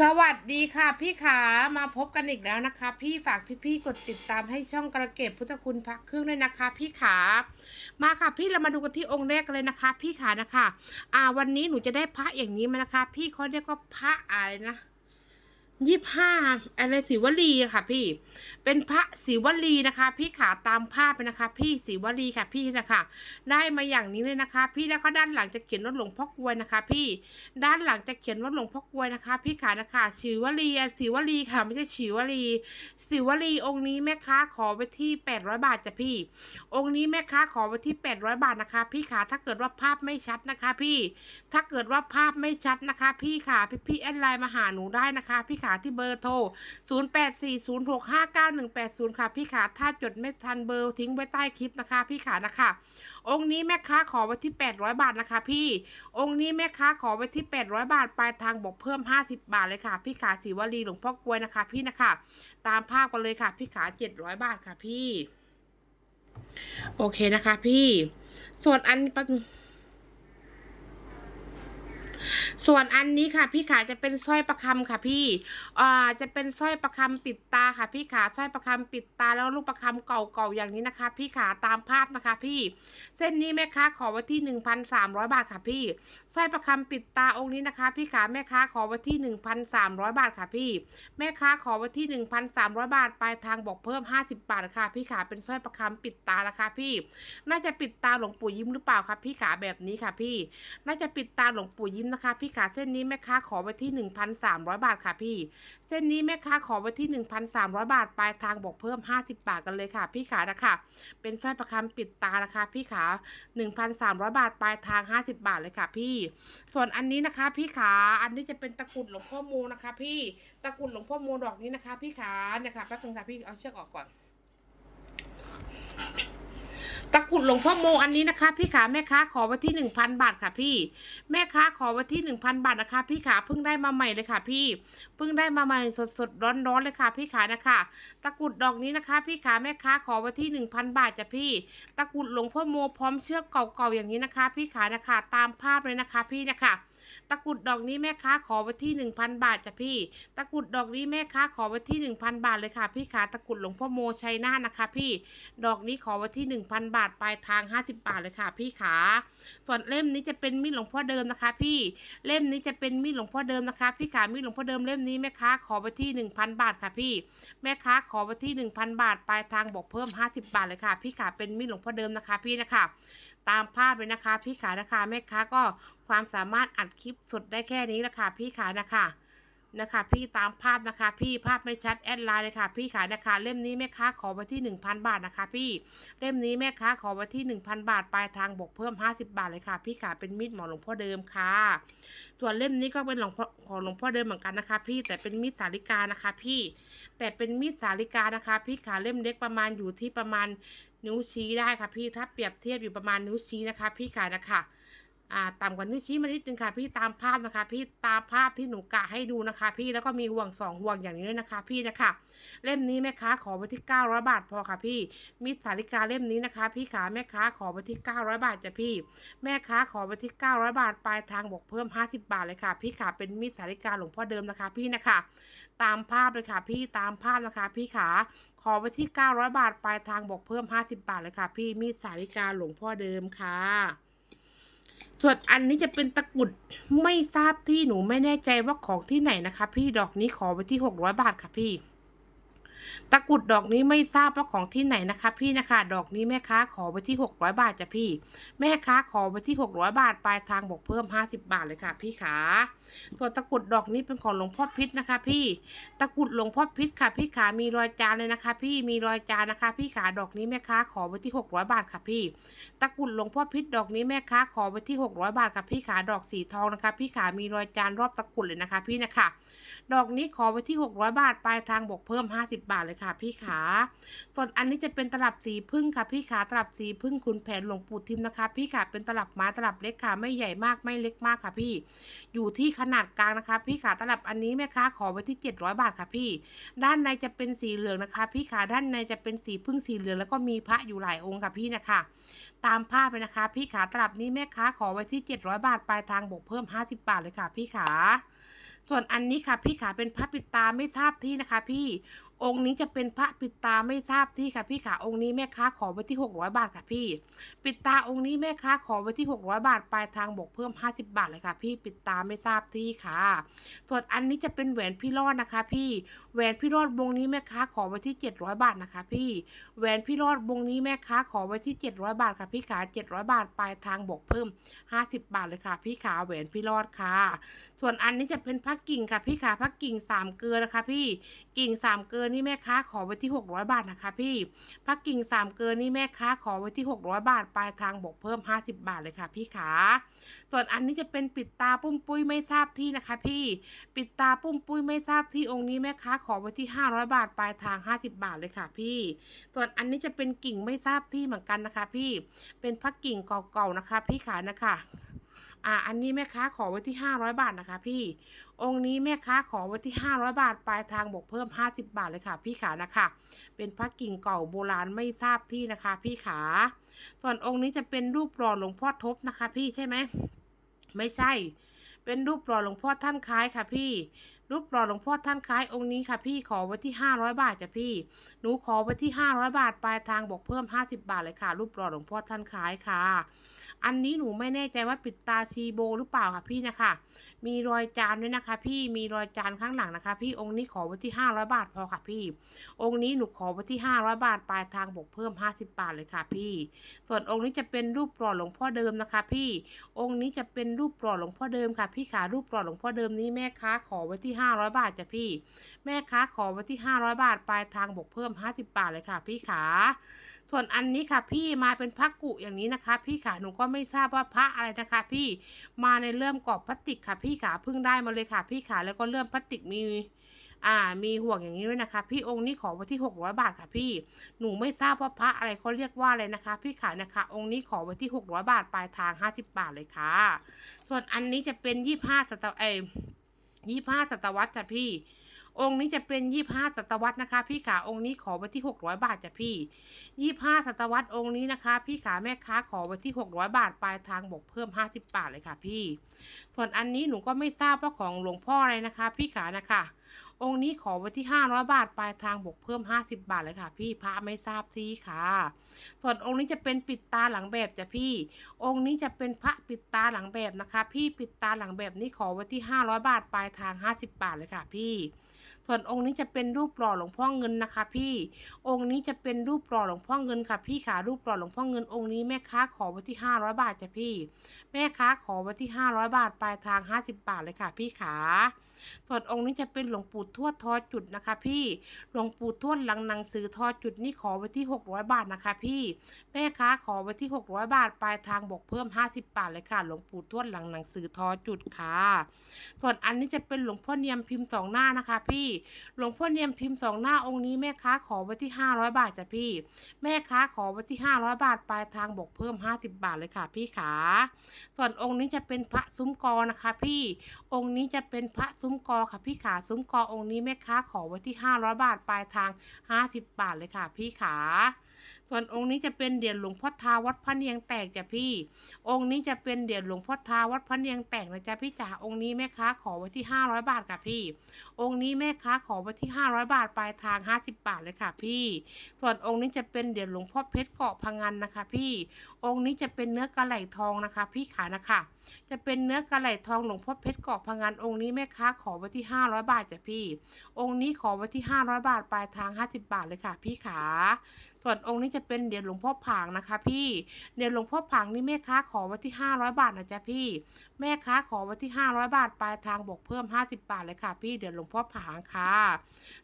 สวัสดีค่ะพี่ขามาพบกันอีกแล้วนะคะ พี่ฝากพี่ๆกดติดตามให้ช่องกระเก็บพุทธคุณพระเครื่องด้วยนะคะ พี่ขามาค่ะพี่เรามาดูกันที่องค์แรกเลยนะคะ พี่ขานะคะ อ่าวันนี้หนูจะได้พระอย่างนี้มานะคะ พี่เขาเรียกว่าพระอะไรนะ ยี่ห้าอะไรศิวลีอะค่ะ พี่ เป็นพระศิวลีนะคะ พี่ขาตามภาพไปนะคะ พี่ศิวลีค่ะพี่นะคะ ได้มาอย่างนี้เลยนะคะ พี่แล้วก็ด้านหลังจะเขียนว่าหลวงพ่อกวยนะคะ พี่ด้านหลังจะเขียนว่าหลวงพ่อกวยนะคะ พี่ขานะคะศิวลีอะศิวลีค่ะไม่ใช่ศิวลีศิวลีองค์นี้แม่ค้าขอไปที่แปดร้อยบาทจ้ะพี่ องค์นี้แม่ค้าขอไปที่แปดร้อยบาทนะคะ พี่ขาถ้าเกิดว่าภาพไม่ชัดนะคะ พี่ ถ้าเกิดว่าภาพไม่ชัดนะคะ พี่ขาพี่พี่แอดไลน์มาหาหนูได้นะคะ พี่ขาที่เบอร์โทร 0840659180 ค่ะ พี่ขาถ้าจดไม่ทันเบอร์ทิ้งไว้ใต้คลิปนะคะ พี่ขานะคะ องค์นี้แม่ค้าขอไว้ที่ 800 บาทนะคะ พี่ องค์นี้แม่ค้าขอไว้ที่ 800 บาท ปลายทางบอกเพิ่ม 50 บาทเลยค่ะ พี่ขาศิวลีหลวงพ่อกลวยนะคะ พี่นะคะ ตามภาพกันเลยค่ะ พี่ขา 700 บาทค่ะพี่ โอเคนะคะ พี่ ส่วนอันปะ ส่วนอันนี้ค่ะพี่ขาจะเป็นสร้อยประคำค่ะพี่อ่าจะเป็นสร้อยประคำปิดตาค่ะ พี่ขาสร้อยประคำปิดตาแล้วลูกประคำเก่าๆอย่างนี้นะคะ พี่ขาตามภาพนะคะ พี่ เส้นนี้แม่ค้าขอไว้ที่หนึ่งพันสามร้อยบาทค่ะพี่สร้อยประคำปิดตาองค์นี้นะคะ พี่ขาแม่ค้าขอไว้ที่หนึ่งพันสามร้อยบาทค่ะพี่ แม่ค้าขอไว้ที่หนึ่งพันสามร้อยบาทปลายทางบอกเพิ่มห้าสิบบาทค่ะ พี่ขาเป็นสร้อยประคำปิดตานะคะพี่ น่าจะปิดตาหลวงปู่ยิ้มหรือเปล่าคะพี่ขาแบบนี้ค่ะพี่ น่าจะปิดตาหลวงปู่ยิ้มนะคะพี่ขาเส้นนี้แม่ค้าขอไว้ที่หนึ่งพันสามร้อยบาทค่ะพี่ เส้นนี้แม่ค้าขอไว้ที่หนึ่งพันสามร้อยบาทปลายทางบอกเพิ่มห้าสิบบาทกันเลยค่ะ พี่ขานะคะเป็นสร้อยประคำปิดตานะคะ พี่ขาหนึ่งพันสามร้อยบาทปลายทางห้าสิบบาทเลยค่ะ พี่ ส่วนอันนี้นะคะ พี่ขาอันนี้จะเป็นตะกุดหลวงพ่อมูนะคะ พี่ตะกุดหลวงพ่อมูดอกนี้นะคะ พี่ขาเนี่ยค่ะแป๊บนึงค่ะพี่เอาเชือกออกก่อนะกรุดหลวงพ่อโมอันนี้นะคะพี่ขาแม่ค้าขอไว้ที่หนึ่งพันบาทค่ะพี่ แม่ค้าขอไว้ที่หนึ่งพันบาทนะคะ พี่ขาเพิ่งได้มาใหม่เลยค่ะ พี่เพิ่งได้มาใหม่สดสดร้อนร้อนเลยค่ะ พี่ขานะคะตะกรุดดอกนี้นะคะ พี่ขาแม่ค้าขอไว้ที่หนึ่งพันบาทจ้ะพี่ ตะกรุดหลวงพ่อโมพร้อมเชือกเก่าๆอย่างนี้นะคะ พี่ขานะคะตามภาพเลยนะคะพี่นะคะ ตะกรุดดอกนี้แม่ค้าขอไว้ที่หนึ่งพันบาทจ้ะพี่ ตะกรุดดอกนี้แม่ค้าขอไว้ที่หนึ่งพันบาทเลยค่ะ พี่ขาตะกรุดหลวงพ่อโมชัยนาทนะคะ พี่ ดอกนี้ขอไว้ที่หนึ่งพันบาทปลายทางห้าสิบบาทเลยค่ะ พี่ขา ส่วนเล่มนี้จะเป็นมีดหลวงพ่อเดิมนะคะ พี่ เล่มนี้จะเป็นมีดหลวงพ่อเดิมนะคะ พี่ขา มีดหลวงพ่อเดิมเล่มนี้แม่ค้าขอไว้ที่หนึ่งพันบาทค่ะ พี่ แม่ค้าขอไว้ที่หนึ่งพันบาทปลายทางบอกเพิ่มห้าสิบบาทเลยค่ะ พี่ขาเป็นมีดหลวงพ่อเดิมนะคะ พี่นะคะ ตามภาพเลยนะคะ พี่ขานะคะแม่ค้าก็ ความสามารถอัดคลิปสดได้แค่นี้ละค่ะพี่ขานะคะนะคะ พี่ตามภาพนะคะ พี่ภาพไม่ชัดแอดไลน์เลยค่ะ พี่ขายนะคะ เล่มนี้แม่ค้าขอไว้ที่หนึ่งพันบาทนะคะ พี่เล่มนี้แม่ค้าขอไว้ที่หนึ่งพันบาทปลายทางบวกเพิ่มห้าสิบบาทเลยค่ะ พี่ขาเป็นมีดหมอหลวงพ่อเดิมค่ะ ส่วนเล่มนี้ก็เป็นหลวงพ่อของหลวงพ่อเดิมเหมือนกันนะคะ พี่แต่เป็นมีดสาลิกานะคะ พี่แต่เป็นมีดสาลิกานะคะ พี่ขาเล่มเล็กประมาณอยู่ที่ประมาณนิ้วชี้ได้ค่ะ พี่ถ้าเปรียบเทียบอยู่ประมาณนิ้วชี้นะคะ พี่ขานะคะ อ่าต่ำกว่านิ้วชี้มานิดนึงค่ะ พี่ตามภาพนะคะ พี่ตามภาพที่หนูกะให้ดูนะคะ พี่แล้วก็มีห่วงสองห่วงอย่างนี้ด้วยนะคะ พี่นะคะ เล่มนี้แม่ค้าขอไว้ที่900บาทพอค่ะพี่มีดสาลิกาเล่มนี้นะคะ พี่ขาแม่ค้าขอไว้ที่900บาทจ้ะพี่ แม่ค้าขอไว้ที่900บาทปลายทางบอกเพิ่ม 50 บาทเลยค่ะ พี่ขาเป็นมีดสาลิกาหลวงพ่อเดิมนะคะ พี่นะคะ ตามภาพเลยค่ะ พี่ตามภาพนะคะ พี่ขาขอไว้ที่900บาทปลายทางบอกเพิ่ม 50 บาทเลยค่ะ พี่มีดสาลิกาหลวงพ่อเดิมค่ะ ส่วนอันนี้จะเป็นตะกุดไม่ทราบที่หนูไม่แน่ใจว่าของที่ไหนนะคะ พี่ดอกนี้ขอไปที่ 600 บาทค่ะพี่ ตะกรุดดอกนี้ไม่ทราบว่าของที่ไหนนะคะ พี่นะคะ ดอกนี้แม่ค้าขอไปที่ 600 บาทจ้ะพี่ แม่ค้าขอไปที่ 600 บาทปลายทางบอกเพิ่ม 50 บาทเลยค่ะ พี่ขาส่วนตะกรุดดอกนี้เป็นของหลวงพ่อพิษนะคะ พี่ ตะกรุดหลวงพ่อพิษค่ะ พี่ขามีรอยจานเลยนะคะ พี่มีรอยจานนะคะ พี่ขาดอกนี้แม่ค้าขอไปที่ 600 บาทค่ะพี่ ตะกรุดหลวงพ่อพิษดอกนี้แม่ค้าขอไปที่ 600 บาทค่ะพี่ขาดอกสีทองนะคะ พี่ขามีรอยจานรอบตะกรุดเลยนะคะ พี่นะคะ ดอกนี้ขอไปที่ 600 บาทปลายทางบวกเพิ่ม 50บาทเลยค่ะพี่ขาส่วนอันนี้จะเป็นตลับสีพึ่งค่ะพี่ขาตลับสีพึ่งคุณแผนหลวงปู่ทิมนะคะ พี่ขาเป็นตลับไม้ตลับเล็กค่ะไม่ใหญ่มากไม่เล็กมากค่ะพี่ อยู่ที่ขนาดกลางนะคะ พี่ขาตลับอันนี้แม่ค้าขอไว้ที่ 700 บาทค่ะพี่ ด้านในจะเป็นสีเหลืองนะคะ พี่ขาด้านในจะเป็นสีพึ่งสีเหลืองแล้วก็มีพระอยู่หลายองค์ค่ะพี่นะคะ ตามภาพเลยนะคะ พี่ขาตลับนี้แม่ค้าขอไว้ที่ 700 บาทปลายทางบวกเพิ่ม 50 บาทเลยค่ะ พี่ขาส่วนอันนี้ค่ะพี่ขาเป็นพระปิดตาไม่ทราบที่นะคะ พี่องค์นี้จะเป็นพระปิดตาไม่ทราบที่ค่ะพี่ขาองค์นี้แม่ค้าขอไว้ที่ 600 บาทค่ะพี่ ปิดตาองค์นี้แม่ค้าขอไว้ที่ 600 บาทปลายทางบวกเพิ่ม 50 บาทเลยค่ะ พี่ปิดตาไม่ทราบที่ค่ะส่วนอันนี้จะเป็นแหวนพี่รอดนะคะ พี่แหวนพี่รอดวงนี้แม่ค้าขอไว้ที่ 700 บาทนะคะ พี่แหวนพี่รอดวงนี้แม่ค้าขอไว้ที่ 700 บาทค่ะพี่ขา700 บาทปลายทางบวกเพิ่ม 50 บาทเลยค่ะ พี่ขาแหวนพี่รอดค่ะ ส่วนอันนี้จะเป็นพักกิ่งค่ะพี่ขาพักกิ่งสามเกลือนะคะ พี่กิ่งสามเกลือนี่แม่ค้าขอไว้ที่ 600 บาทนะคะ พี่พักกิ่งสามเกลือนี่แม่ค้าขอไว้ที่ 600 บาท ปลายทางบวกเพิ่ม 50 บาทเลยค่ะ พี่ขา ส่วนอันนี้จะเป็นปิดตาปุ้มปุ้ยไม่ทราบที่นะคะ พี่ ปิดตาปุ้มปุ้ยไม่ทราบที่องค์นี้แม่ค้าขอไว้ที่ 500 บาท ปลายทาง 50 บาทเลยค่ะ พี่ ส่วนอันนี้จะเป็นกิ่งไม่ทราบที่เหมือนกันนะคะ พี่ เป็นพักกิ่งเก่าๆนะคะ พี่ขานะคะ อ่าอันนี้แม่ค้าขอไว้ที่ 500 บาทนะคะ พี่ องค์นี้แม่ค้าขอไว้ที่ 500 บาท ปลายทางบวกเพิ่ม 50 บาทเลยค่ะ พี่ขานะคะ เป็นพระกิ่งเก่าโบราณไม่ทราบที่นะคะ พี่ขา ส่วนองค์นี้จะเป็นรูปหล่อหลวงพ่อทบนะคะ พี่ใช่ไหมไม่ใช่ เป็นรูปหล่อหลวงพ่อท่านคล้ายค่ะพี่ รูปหล่อหลวงพ่อท่านคล้ายองค์นี้ค่ะพี่ขอไว้ที่ 500 บาทจ้ะพี่ หนูขอไว้ที่ 500 บาทปลายทางบอกเพิ่ม 50 บาทเลยค่ะ รูปหล่อหลวงพ่อท่านคล้ายค่ะ อันนี้หนูไม่แน่ใจว่าปิดตาชีโบหรือเปล่าค่ะพี่นะคะ มีรอยจานด้วยนะคะ พี่มีรอยจานข้างหลังนะคะ พี่องค์นี้ขอไว้ที่ 500 บาทพอค่ะพี่ องค์นี้หนูขอไว้ที่ 500 บาทปลายทางบวกเพิ่ม 50 บาทเลยค่ะพี่ ส่วนองค์นี้จะเป็นรูปหล่อหลวงพ่อเดิมนะคะ พี่ องค์นี้จะเป็นรูปหล่อหลวงพ่อเดิมค่ะ พี่ขารูปหล่อหลวงพ่อเดิมนี้แม่ค้าขอไว้ที่ 500 บาทจ้ะพี่ แม่ค้าขอไว้ที่ 500 บาทปลายทางบวกเพิ่ม 50 บาทเลยค่ะ พี่ขาส่วนอันนี้ค่ะ พี่มาเป็นพระกุอย่างนี้นะคะ พี่ขาหนูก็ไม่ไม่ทราบว่าพระอะไรนะคะ พี่มาในเริ่อมกรอบพลาสติกค่ะ พี่ขาเพิ่งได้มาเลยค่ะ พี่ขาแล้วก็เริ่อมพลาสติกมีอ่ามีห่วงอย่างนี้ด้วยนะคะ พี่องค์นี้ขอไว้ที่ 600 บาทค่ะพี่หนูไม่ทราบว่าพระอะไรเขาเรียกว่าอะไรนะคะ พี่ขานะคะ องค์นี้ขอไว้ที่ 600 บาทปลายทาง 50 บาทเลยค่ะ ส่วนอันนี้จะเป็น 25ศตวเอย25ศตวรรษจ้ะพี่ องค์นี้จะเป็น25ศตวรรษนะคะ พี่ขาองค์นี้ขอไว้ที่600บาทจ้ะพี่25ศตวรรษองค์นี้นะคะ พี่ขาแม่ค้าขอไว้ที่600บาทปลายทางบวกเพิ่ม50บาทเลยค่ะพี่ ส่วนอันนี้หนูก็ไม่ทราบว่าของหลวงพ่ออะไรนะคะ พี่ขานะคะองค์นี้ขอไว้ที่ 500 บาท ปลายทางบวกเพิ่ม 50 บาทเลยค่ะ พี่พระไม่ทราบที่ค่ะ ส่วนองค์นี้จะเป็นปิดตาหลังแบบจ้ะพี่ องค์นี้จะเป็นพระปิดตาหลังแบบนะคะ พี่ปิดตาหลังแบบนี้ขอไว้ที่ 500 บาท ปลายทาง 50 บาทเลยค่ะ พี่ ส่วนองค์นี้จะเป็นรูปหล่อหลวงพ่อเงินนะคะ พี่ องค์นี้จะเป็นรูปหล่อหลวงพ่อเงินค่ะ พี่ขารูปหล่อหลวงพ่อเงินองค์นี้แม่ค้าขอไว้ที่500บาทจ้ะพี่ แม่ค้าขอไว้ที่500บาทปลายทาง50บาทเลยค่ะ พี่ขา ส่วนองค์นี้จะเป็นหลวงปู่ทวดทอจุดนะคะ พี่ หลวงปู่ทวดหลังหนังสือทอจุดนี่ขอไว้ที่ 600 บาทนะคะ พี่ แม่ค้าขอไว้ที่ 600 บาท ปลายทางบวกเพิ่ม 50 บาทเลยค่ะ หลวงปู่ทวดหลังหนังสือทอจุดค่ะ ส่วนอันนี้จะเป็นหลวงพ่อเนียมพิมพ์สองหน้านะคะ พี่ หลวงพ่อเนียมพิมพ์สองหน้าองค์นี้แม่ค้าขอไว้ที่ 500 บาทจ้ะพี่ แม่ค้าขอไว้ที่ 500 บาท ปลายทางบวกเพิ่ม 50 บาทเลยค่ะ พี่ขา ส่วนองค์นี้จะเป็นพระซุ้มกอนะคะ พี่ องค์นี้จะเป็นพระซุ้มกอค่ะพี่ขาซุ้มกอองค์นี้แม่ค้าขอไว้ที่ 500 บาทปลายทาง 50 บาทเลยค่ะพี่ขา ส่วนองค์นี้จะเป็นเหรียญหลวงพ่อทาวัดพระเนียงแตกจ้ะพี่ องค์นี้จะเป็นเหรียญหลวงพ่อทาวัดพระเนียงแตกนะจ๊ะพี่จ๋าองค์นี้แม่ค้าขอไว้ที่ 500 บาทค่ะพี่ องค์นี้แม่ค้าขอไว้ที่ 500 บาทปลายทาง 50 บาทเลยค่ะพี่ ส่วนองค์นี้จะเป็นเหรียญหลวงพ่อเพชรเกาะพังงันนะคะ พี่ องค์นี้จะเป็นเนื้อกระไหลทองนะคะ พี่ขานะคะจะเป็นเนื้อกระไหลทองหลวงพ่อเพชรเกาะพังงานองค์นี้แม่ค้าขอไว้ที่ 500 บาทจ้ะพี่ องค์นี้ขอไว้ที่ 500 บาทปลายทาง 50 บาทเลยค่ะ พี่ขา ส่วนองค์นี้จะเป็นเหรียญหลวงพ่อผางนะคะพี่เหรียญหลวงพ่อผางนี่แม่ค้าขอไว้ที่ 500 บาทนะจ๊ะพี่ แม่ค้าขอไว้ที่ 500 บาทปลายทางบวกเพิ่ม 50 บาทเลยค่ะพี่เหรียญหลวงพ่อผางค่ะ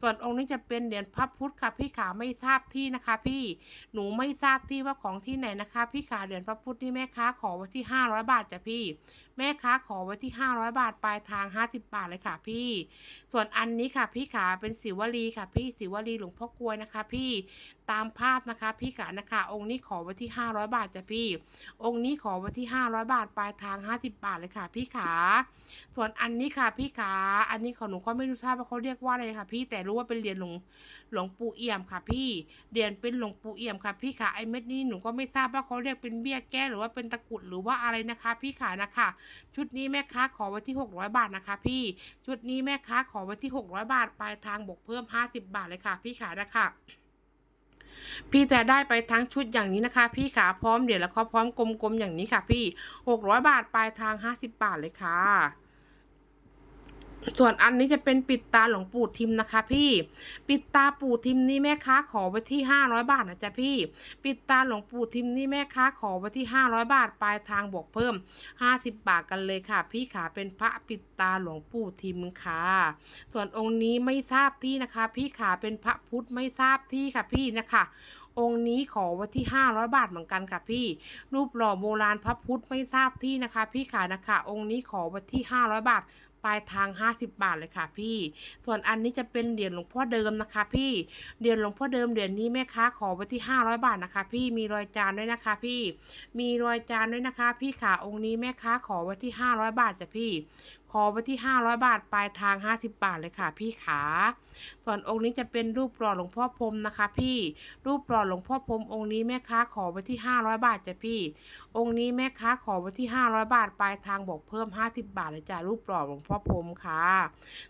ส่วนองค์นี้จะเป็นเหรียญพระพุทธค่ะพี่ขาไม่ทราบที่นะคะ พี่หนูไม่ทราบที่ว่าของที่ไหนนะคะ พี่ขาเหรียญพระพุทธนี่แม่ค้าขอไว้ที่ 500 บาทจ้ะพี่ แม่ค้าขอไว้ที่ 500 บาทปลายทาง 50 บาทเลยค่ะพี่ ส่วนอันนี้ค่ะพี่ขาเป็นสิวลีค่ะพี่สิวลีหลวงพ่อกลวยนะคะ พี่ ตามภาพนะคะ พี่ขานะคะ องค์นี้ขอไว้ที่ 500 บาทจ้ะพี่ องค์นี้ขอไว้ที่ 500 บาทปลายทาง 50 บาทเลยค่ะ พี่ขา ส่วนอันนี้ค่ะ พี่ขา อันนี้ของหนูก็ไม่รู้ทราบว่าเขาเรียกว่าอะไรค่ะ พี่แต่รู้ว่าเป็นเหรียญหลวงหลวงปู่เอี่ยมค่ะ พี่เหรียญเป็นหลวงปู่เอี่ยมค่ะ พี่ขาไอเม็ดนี้หนูก็ไม่ทราบว่าเขาเรียกเป็นเบี้ยแก้หรือว่าเป็นตะกุดหรือว่าอะไรนะคะ พี่ขานะคะ ชุดนี้แม่ค้าขอไว้ที่ 600 บาทนะคะ พี่ ชุดนี้แม่ค้าขอไว้ที่ 600 บาทปลายทางบวกเพิ่ม 50 บาทเลยค่ะ พี่ขานะคะ พี่จะได้ไปทั้งชุดอย่างนี้นะคะ พี่ขาพร้อมเดี๋ยวแล้วก็พร้อมกลมๆอย่างนี้ค่ะ พี่ 600 บาทปลายทาง 50 บาทเลยค่ะ ส่วนอันนี้จะเป็นปิดตาหลวงปู่ทิมนะคะ พี่ ปิดตาปู่ทิมนี่แม่ค้าขอไว้ที่500บาทนะจ๊ะพี่ ปิดตาหลวงปู่ทิมนี่แม่ค้าขอไว้ที่500บาทปลายทางบวกเพิ่ม50บาทกันเลยค่ะ พี่ขาเป็นพระปิดตาหลวงปู่ทิมค่ะ ส่วนองค์นี้ไม่ทราบที่นะคะ พี่ขาเป็นพระพุทธไม่ทราบที่ค่ะพี่นะคะองค์นี้ขอไว้ที่ 500 บาทเหมือนกันค่ะพี่ รูปหล่อโบราณพระพุทธไม่ทราบที่นะคะ พี่ขานะคะ องค์นี้ขอไว้ที่ 500 บาท ปลายทาง 50 บาทเลยค่ะพี่ ส่วนอันนี้จะเป็นเหรียญหลวงพ่อเดิมนะคะพี่ เหรียญหลวงพ่อเดิมเหรียญนี้แม่ค้าขอไว้ที่ 500 บาทนะคะ พี่ มีรอยจานด้วยนะคะ พี่ มีรอยจานด้วยนะคะ พี่ขาองค์นี้แม่ค้าขอไว้ที่ 500 บาทจ้ะพี่ขอไว้ที่ 500 บาท ปลายทาง 50 บาทเลยค่ะ พี่ขา ส่วนองค์นี้จะเป็นรูปหล่อหลวงพ่อพรมนะคะ พี่ รูปหล่อหลวงพ่อพรมองค์นี้แม่ค้าขอไว้ที่ 500 บาทจ้ะพี่ องค์นี้แม่ค้าขอไว้ที่ 500 บาท ปลายทางบอกเพิ่ม 50 บาทเลยจ้ะรูปหล่อหลวงพ่อพรมค่ะ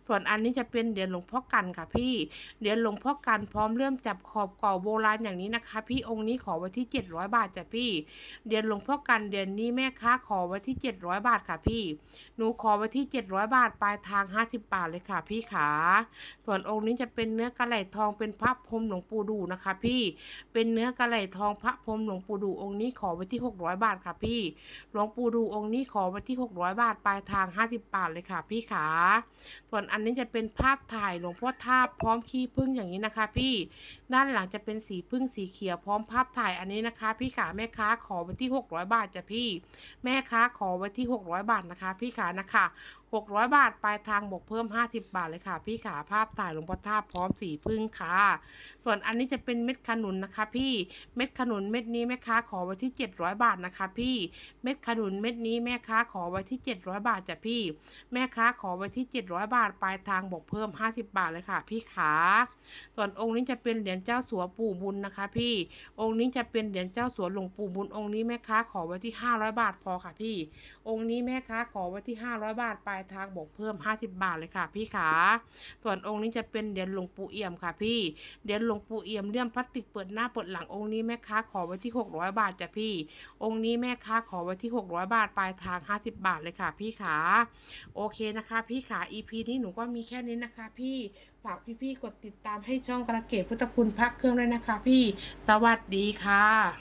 ส่วนอันนี้จะเป็นเหรียญหลวงพ่อกันค่ะพี่ เหรียญหลวงพ่อกันพร้อมเริ่มจับขอบก่าโบราณอย่างนี้นะคะ พี่องค์นี้ขอไว้ที่ 700 บาทจ้ะพี่ เหรียญหลวงพ่อกันเหรียญนี้แม่ค้าขอไว้ที่ 700 บาทค่ะพี่ หนูขอไว้ที่700 บาท ปลายทาง 50 บาทเลยค่ะ พี่ขา ส่วนองค์นี้จะเป็นเนื้อกระไหลทองเป็นพระพรมหลวงปู่ดูนะคะ พี่ เป็นเนื้อกระไหลทองพระพรมหลวงปู่ดูองค์นี้ขอไว้ที่ 600 บาทค่ะ พี่ หลวงปู่ดูองค์นี้ขอไว้ที่ 600 บาท ปลายทาง 50 บาทเลยค่ะ พี่ขา ส่วนอันนี้จะเป็นภาพถ่ายหลวงพ่อท่าพร้อมขี้ผึ้งอย่างนี้นะคะ พี่ ด้านหลังจะเป็นสีผึ้งสีเขียวพร้อมภาพถ่ายอันนี้นะคะ พี่ขาแม่ค้าขอไว้ที่ 600 บาทจ้ะพี่ แม่ค้าขอไว้ที่ 600 บาทนะคะ พี่ขานะคะ 600 บาท ปลายทางบวกเพิ่ม 50 บาทเลยค่ะ พี่ขาภาพถ่ายหลวงพ่อท่าพร้อมสีพึ่งค่ะ ส่วนอันนี้จะเป็นเม็ดขนุนนะคะ พี่เม็ดขนุนเม็ดนี้แม่ค้าขอไว้ที่ 700 บาทนะคะ พี่เม็ดขนุนเม็ดนี้แม่ค้าขอไว้ที่ 700 บาทจ้ะพี่ แม่ค้าขอไว้ที่ 700 บาท ปลายทางบวกเพิ่ม 50 บาทเลยค่ะ พี่ขาส่วนองค์นี้จะเป็นเหรียญเจ้าสัวปู่บุญนะคะ พี่ องค์นี้จะเป็นเหรียญเจ้าสัวหลวงปู่บุญองค์นี้แม่ค้าขอไว้ที่ 500 บาทพอค่ะพี่ องค์นี้แม่ค้าขอไว้ที่ 500 บาทปลายายทางบวกเพิ่ม 50 บาทเลยค่ะ พี่ขาส่วนองค์นี้จะเป็นเหรียญหลวงปู่เอี่ยมค่ะ พี่เหรียญหลวงปู่เอี่ยมเลี่ยมพลาสติกเปิดหน้าเปิดหลังองค์นี้แม่ค้าขอไว้ที่ 600 บาทจ้ะพี่ องค์นี้แม่ค้าขอไว้ที่ 600 บาทปลายทาง 50 บาทเลยค่ะ พี่ขาโอเคนะคะ พี่ขา EP นี้หนูก็มีแค่นี้นะคะ พี่ฝากพี่ๆกดติดตามให้ช่องกระเกตพุทธคุณพักเครื่องด้วยนะคะ พี่สวัสดีค่ะ